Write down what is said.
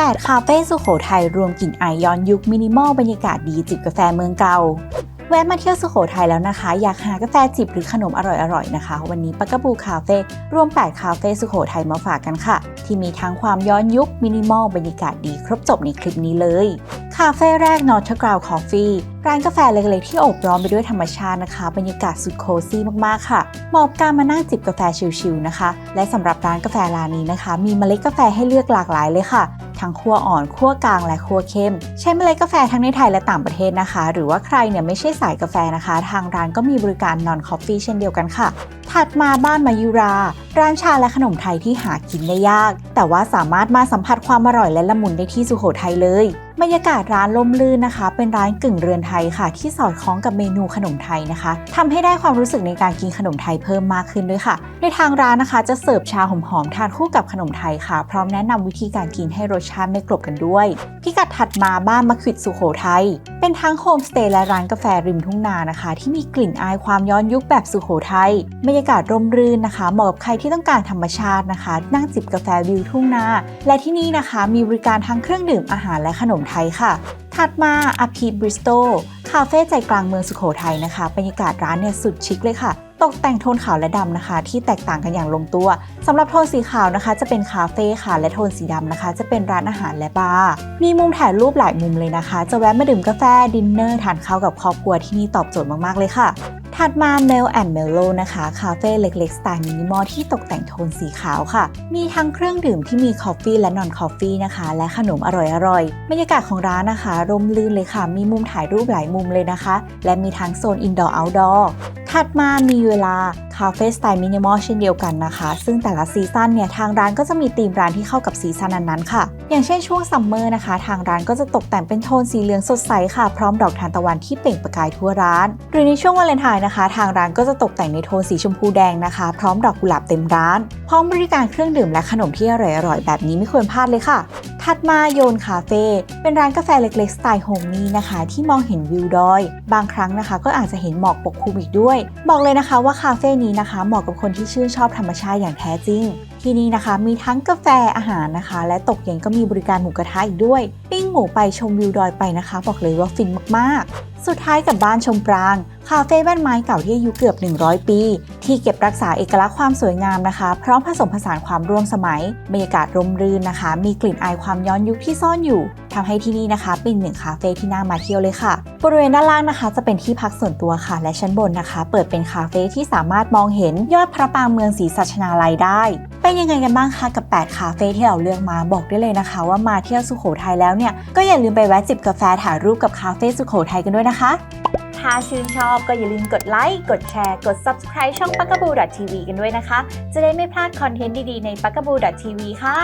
8 คาเฟ่สุโขทัยรวมกลิ่นอายย้อนยุคมินิมอลบรรยากาศดีจิบกาแฟเมืองเก่า แวะมาเที่ยวสุโขทัยแล้วนะคะ อยากหากาแฟจิบหรือขนมอร่อยๆนะคะ วันนี้ปักกะบูคาเฟ่รวม 8 คาเฟ่สุโขทัยมาฝากกันค่ะ ที่มีทั้งความย้อนยุคมินิมอลบรรยากาศดีครบจบในคลิปนี้เลย คาเฟ่แรก n o r t h g r o u n d Coffee ร้านกาแฟเล็กๆที่โอบล้อมไปด้วยธรรมชาตินะคะ บรรยากาศสุดโคซี่มากๆค่ะ เหมาะกับการมานั่งจิบกาแฟชิลๆนะคะ และสำหรับร้านกาแฟร้านนี้นะคะ มีเมล็ดกาแฟให้เลือกหลากหลายเลยค่ะ ทั้งคั่วอ่อนคั่วกลางและคั่วเข้ม ใช้เมล็ดกาแฟทั้งในไทยและต่างประเทศนะคะ หรือว่าใครเนี่ยไม่ใช่สายกาแฟนะคะ ทางร้านก็มีบริการ non coffee เช่นเดียวกันค่ะ ถัดมาบ้านมายุรา ร้านชาและขนมไทยที่หากินได้ยาก แต่ว่าสามารถมาสัมผัสความอร่อยและละมุนได้ที่สุโขทัยเลยบรรยากาศร้านล่มลื่นนะคะ เป็นร้านกึ่งเรือนไทยค่ะ ที่สอดคล้องกับเมนูขนมไทยนะคะทำให้ได้ความรู้สึกในการกินขนมไทยเพิ่มมากขึ้นด้วยค่ะในทางร้านนะคะจะเสิร์ฟชาหอมๆทานคู่กับขนมไทยค่ะ พร้อมแนะนำวิธีการกินให้รสชาติไม่กลบกันด้วย พิกัดถัดมาบ้านมะขิดสุโขทัยเป็นทั้งโฮมสเตย์และร้านกาแฟริมทุ่งนานะคะ ที่มีกลิ่นอายความย้อนยุคแบบสุโขทัยบรรยากาศร่มรื่นนะคะเหมาะกับใครที่ต้องการธรรมชาตินะคะ นั่งจิบกาแฟวิวทุ่งนา และที่นี่นะคะมีบริการทั้งเครื่องดื่มอาหารและขนมไทยค่ะ ถัดมาอพีบริสโตคาเฟ่ใจกลางเมืองสุโขทัยนะคะบรรยากาศร้านเนี่ยสุดชิคเลยค่ะ ตกแต่งโทนขาวและดำนะคะ ที่แตกต่างกันอย่างลงตัวสำหรับโทนสีขาวนะคะ จะเป็นคาเฟ่ค่ะและโทนสีดำนะคะ จะเป็นร้านอาหารและบาร์มีมุมถ่ายรูปหลายมุมเลยนะคะ จะแวะมาดื่มกาแฟดินเนอร์ทานข้าวกับครอบครัวที่นี่ตอบโจทย์มากๆเลยค่ะถัดมา Mel and m e l l o นะคะ คาเฟ่เล็กๆ สไตล์มินิมอลที่ตกแต่งโทนสีขาวค่ะ มีทั้งเครื่องดื่มที่มีคอฟฟี่และนอนคอฟฟี่นะคะ และขนมอร่อยๆ บรรยากาศของร้านนะคะ ร่มรื่นเลยค่ะ มีมุมถ่ายรูปหลายมุมเลยนะคะ และมีทั้งโซนอินดอร์เอาท์ดอร์ ถัดมามีเวลาคาเฟ่สไตล์มินิมอลเช่นเดียวกันนะคะ ซึ่งแต่ละซีซั่นเนี่ยทางร้านก็จะมีธีมร้านที่เข้ากับซีซั่นนั้นๆค่ะ อย่างเช่นช่วงซัมเมอร์นะคะ ทางร้านก็จะตกแต่งเป็นโทนสีเหลืองสดใสค่ะ พร้อมดอกทานตะวันที่เปล่งประกายทั่วร้าน หรือในช่วงวาเลนไทน์นะคะ ทางร้านก็จะตกแต่งในโทนสีชมพูแดงนะคะ พร้อมดอกกุหลาบเต็มร้าน พร้อมบริการเครื่องดื่มและขนมที่อร่อยๆแบบนี้ไม่ควรพลาดเลยค่ะ ถัดมาโยนคาเฟ่เป็นร้านกาแฟเล็กๆสไตล์โฮมมี่นะคะ ที่มองเห็นวิวดอย บางครั้งนะคะ ก็อาจจะเห็นหมอกปกคลุมอีกด้วย บอกเลยนะคะว่าคาเฟ่นี้นะคะ เหมาะกับคนที่ชื่นชอบธรรมชาติอย่างแท้จริง ที่นี่นะคะมีทั้งกาแฟอาหารนะคะ และตกเย็นก็มีบริการหมูกระทะอีกด้วย ปิ้งหมูไปชมวิวดอยไปนะคะ บอกเลยว่าฟินมากๆ สุดท้ายกับบ้านชมปราง คาเฟ่บ้านไม้เก่าที่อายุเกือบ 100 ปี ที่เก็บรักษาเอกลักษณ์ความสวยงามนะคะ พร้อมผสมผสานความร่วมสมัย บรรยากาศร่มรื่นนะคะ มีกลิ่นอายความย้อนยุคที่ซ่อนอยู่ทำให้ที่นี่นะคะเป็นหนึ่งคาเฟ่ที่น่ามาเที่ยวเลยค่ะ บริเวณด้านล่างนะคะ จะเป็นที่พักส่วนตัวค่ะ และชั้นบนนะคะ เปิดเป็นคาเฟ่ที่สามารถมองเห็นยอดพระปรางเมืองศรีสัชนาลัยได้ เป็นยังไงกันบ้างคะกับ 8 คาเฟ่ที่เราเลือกมาบอกได้เลยนะคะ ว่ามาเที่ยวสุโขทัยแล้วเนี่ยก็อย่าลืมไปแวะจิบกาแฟถ่ายรูปกับคาเฟ่สุโขทัยกันด้วยนะคะ ถ้าชื่นชอบก็อย่าลืมกดไลค์ กดแชร์ กด subscribe ช่อง p a k a b o o TV กันด้วยนะคะ จะได้ไม่พลาดคอนเทนต์ดีๆใน p a k a b o o TV ค่ะ